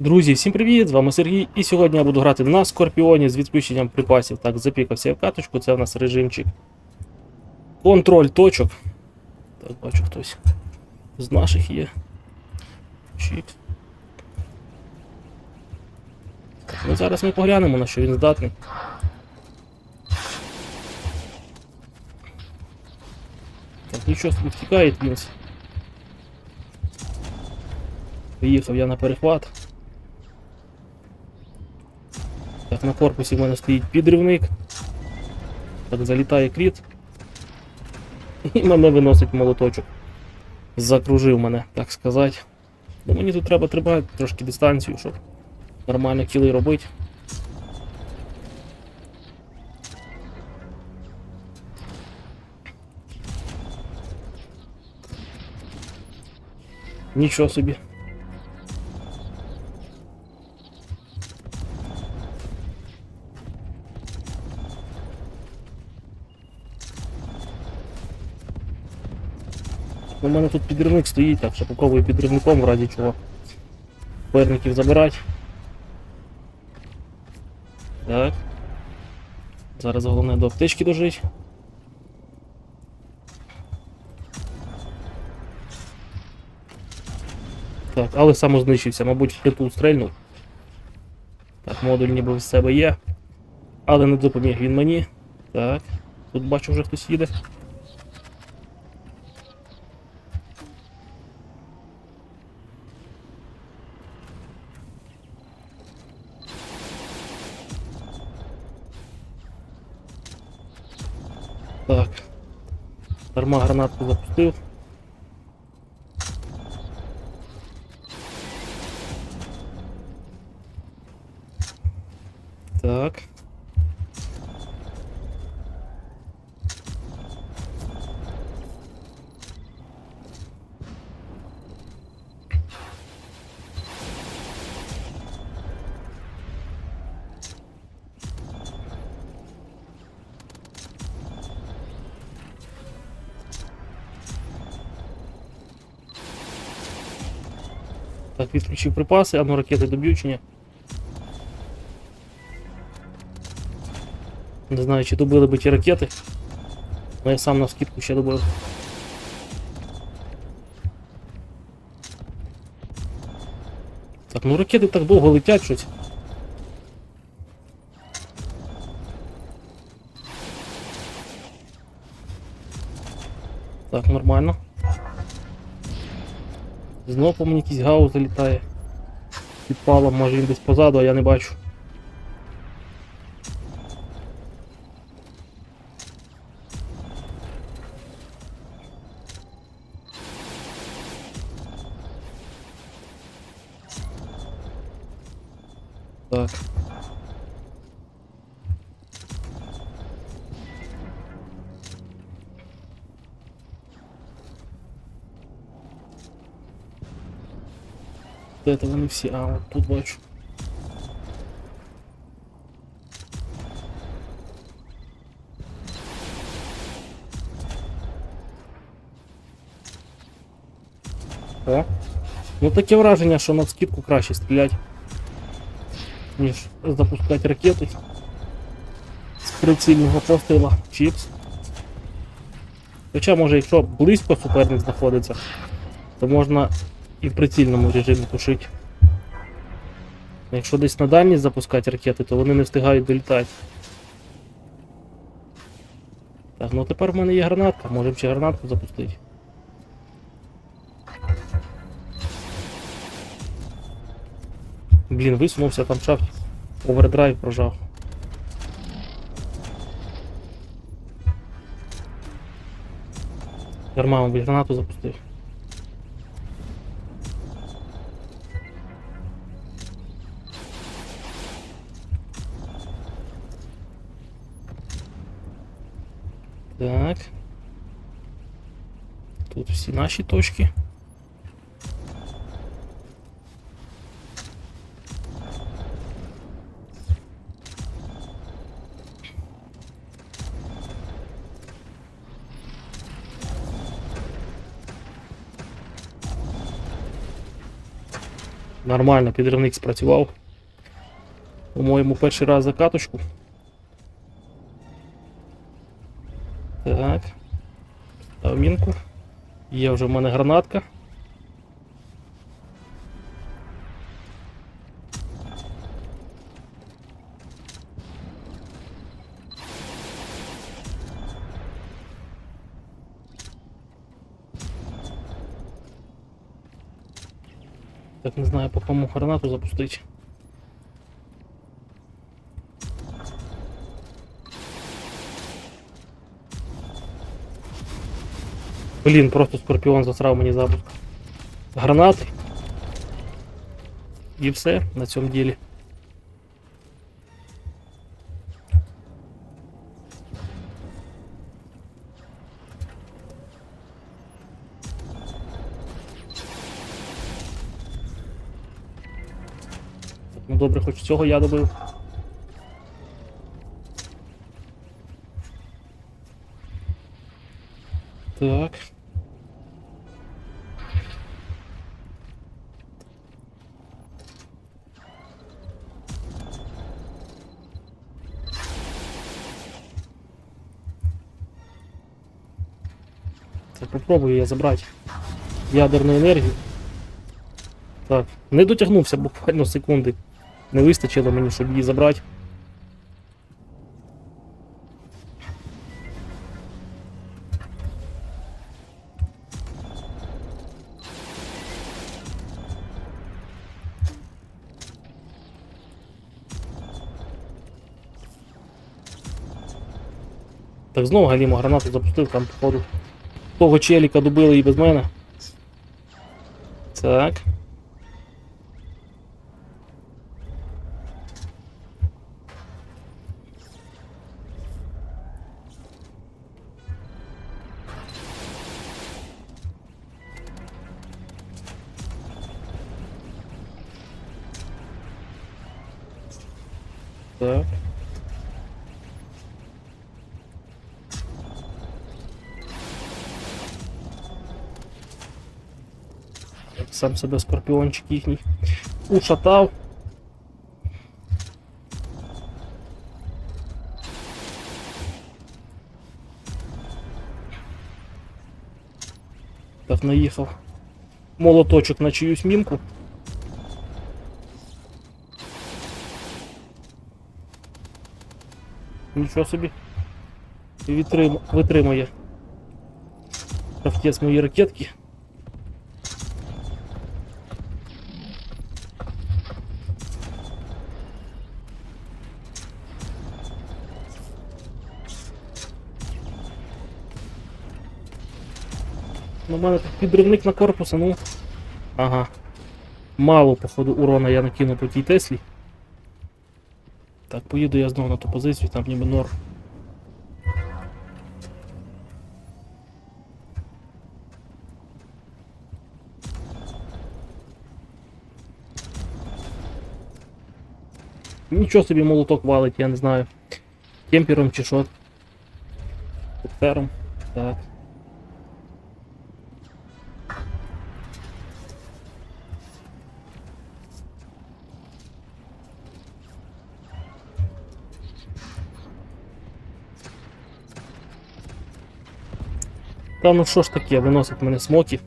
Друзі, всім привіт! З вами Сергій. І сьогодні я буду грати на Скорпіоні з відключенням припасів. Так, запікався я в каточку, це у нас режимчик. Контроль точок. Так, бачу хтось з наших є. Так, ну зараз ми поглянемо, на що він здатний. Так, нічого собі втікає Твінс. Поїхав я на перехват. Так, на корпусі в мене стоїть підривник. Так, залітає кріт. І мене виносить молоточок. Закружив мене, так сказати. Ну мені тут треба тримати трошки дистанцію, щоб нормально кіли робити. Нічого собі. У мене тут підривник стоїть, так що попробую підривником в разі чого. Перників забирати. Так. Зараз головне до аптечки дожить. Так, але самознищився, мабуть, впритул стрельнув. Так, модуль ніби в себе є. Але не допоміг він мені. Так. Тут бачу вже хтось їде. Дарма гранатку запустив. Так. Так, відключив припаси, а ну ракети доб'ють. Не знаю, чи добили би ті ракети. Але я сам на скидку ще добив. Так, ну ракети так довго летять щось. Так, нормально. Знову по мені якийсь гау залітає. Підпалом, може він десь позаду, а я не бачу. Так. Де це вони всі? А, от тут бачу. О. Ну таке враження, що на скидку краще стріляти, ніж запускати ракети з прицільного постріла. Чіпс. Хоча може, якщо близько суперник знаходиться, то можна і в прицільному режимі тушити. Якщо десь на дальність запускати ракети, то вони не встигають долітати. Так, ну тепер в мене є гранатка, можемо ще гранатку запустити. Блін, висунувся там шафт. Овердрайв прожав. Дарма, мабуть, гранату запустив. Тут всі наші точки. Нормально, підривник спрацював. По-моєму, перший раз за каточку. Так. Став мінку. Є вже в мене гранатка. Так не знаю, по кому гранату запустити. Блін, просто скорпіон засрав мені запуск. Гранати. І все на цьому ділі. Ну добре, хоч цього я добив. Так. Попробую я забрати ядерну енергію. Так, не дотягнувся буквально секунди. Не вистачило мені, щоб її забрати. Так знову Галімо гранату запустив там, походу. Того челіка добили і без мене. Так. Так. Сам себе скорпіончик їхній ушатав. Так, наїхав. Молоточок на чиюсь мінку. Нічого собі. Вітрим... Витримує. Крафтець мої ракетки. У мене тут підривник на корпус, ну. Ага. Мало, походу, урона я накину по тій Теслі. Так, поїду я знову на ту позицію, там ніби нор. Нічого собі молоток валить, я не знаю. Кемпером чи що. Куптером. Так. Та ну що ж таке, виносить мене смоки.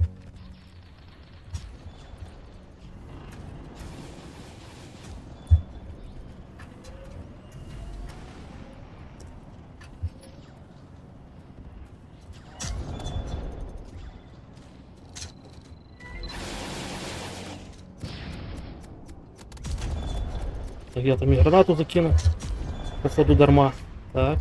Так, я там і гранату закинув. Походу дарма. Так.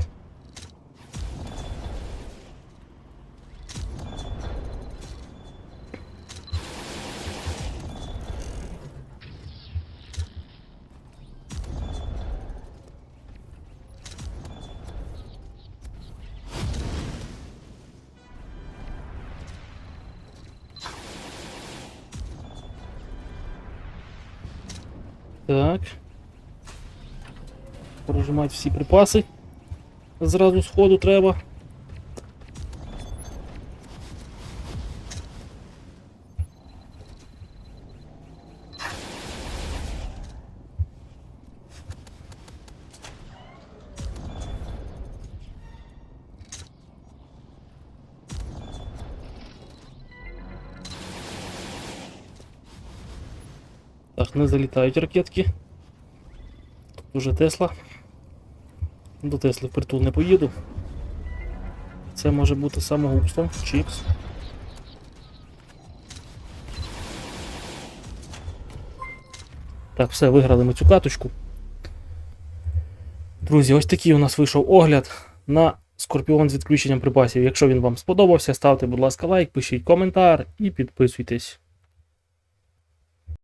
Так. Прожимати всі припаси. Зразу сходу треба. Так, не залітають ракетки. Уже Тесла. До Тесли впритул не поїду. Це може бути самогубством. Чікс. Так, все, виграли ми цю каточку. Друзі, ось такий у нас вийшов огляд на Скорпіон з відключенням припасів. Якщо він вам сподобався, ставте, будь ласка, лайк, пишіть коментар і підписуйтесь.